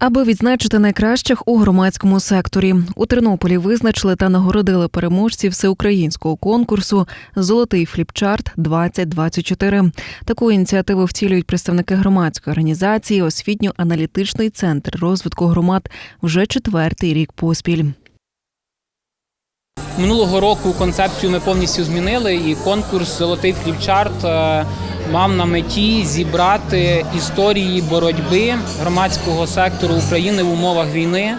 Аби відзначити найкращих у громадському секторі, у Тернополі визначили та нагородили переможців всеукраїнського конкурсу Золотий фліпчарт 2024 Таку ініціативу втілюють представники громадської організації Освітньо-аналітичний центр розвитку громад вже четвертий рік поспіль. Минулого року концепцію ми повністю змінили, і конкурс Золотий фліпчарт е, мав на меті зібрати історії боротьби громадського сектору України в умовах війни.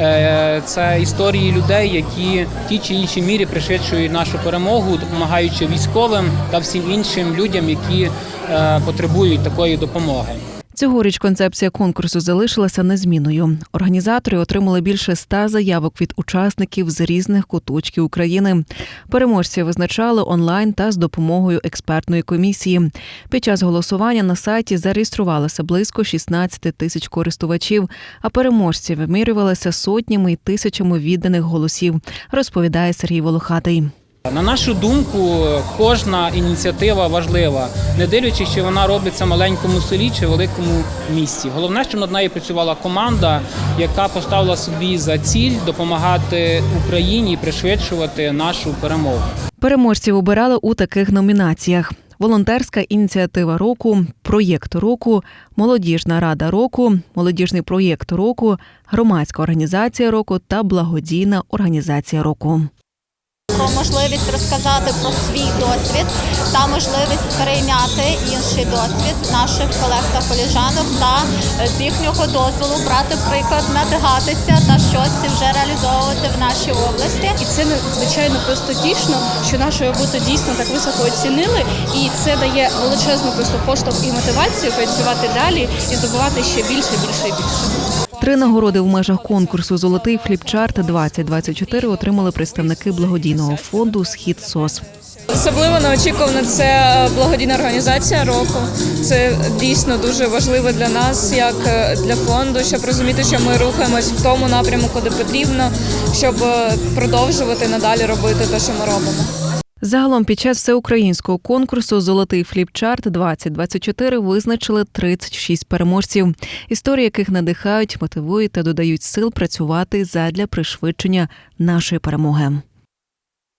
Е, Це історії людей, які в тій чи іншій мірі пришвидшують нашу перемогу, допомагаючи військовим та всім іншим людям, які е, потребують такої допомоги. Цьогоріч концепція конкурсу залишилася незмінною. Організатори отримали більше ста заявок від учасників з різних куточків України. Переможців визначали онлайн та з допомогою експертної комісії. Під час голосування на сайті зареєструвалося близько 16 тисяч користувачів, а переможці вимірювалися сотнями і тисячами відданих голосів, розповідає Сергій Волохатий. На нашу думку, кожна ініціатива важлива, не дивлячись, чи вона робиться в маленькому селі чи великому місті. Головне, щоб над нею працювала команда, яка поставила собі за ціль допомагати Україні пришвидшувати нашу перемогу. Переможців обирали у таких номінаціях: волонтерська ініціатива року, проєкт року, молодіжна рада року, молодіжний проєкт року, громадська організація року та благодійна організація року. Про можливість розказати про свій досвід та можливість перейняти інший досвід наших колег та коліжанок та е, з їхнього дозволу брати приклад, надихатися та щось вже реалізовувати в нашій області. І це надзвичайно просто тішно, що нашу роботу дійсно так високо оцінили, і це дає величезну просто поштовх і мотивацію працювати далі і здобувати ще більше, більше і більше. Три нагороди в межах конкурсу Золотий фліпчарт 2024 отримали представники благодійного фонду Схід СОС. Особливо неочікувано це е, благодійна організація року. Це дійсно дуже важливо для нас, як е, для фонду, щоб розуміти, що ми рухаємось в тому напрямку, куди потрібно, щоб е, продовжувати надалі робити те, що ми робимо. Загалом під час всеукраїнського конкурсу Золотий фліпчарт 2024 визначили 36 переможців, історії яких надихають, мотивують та додають сил працювати задля пришвидшення нашої перемоги.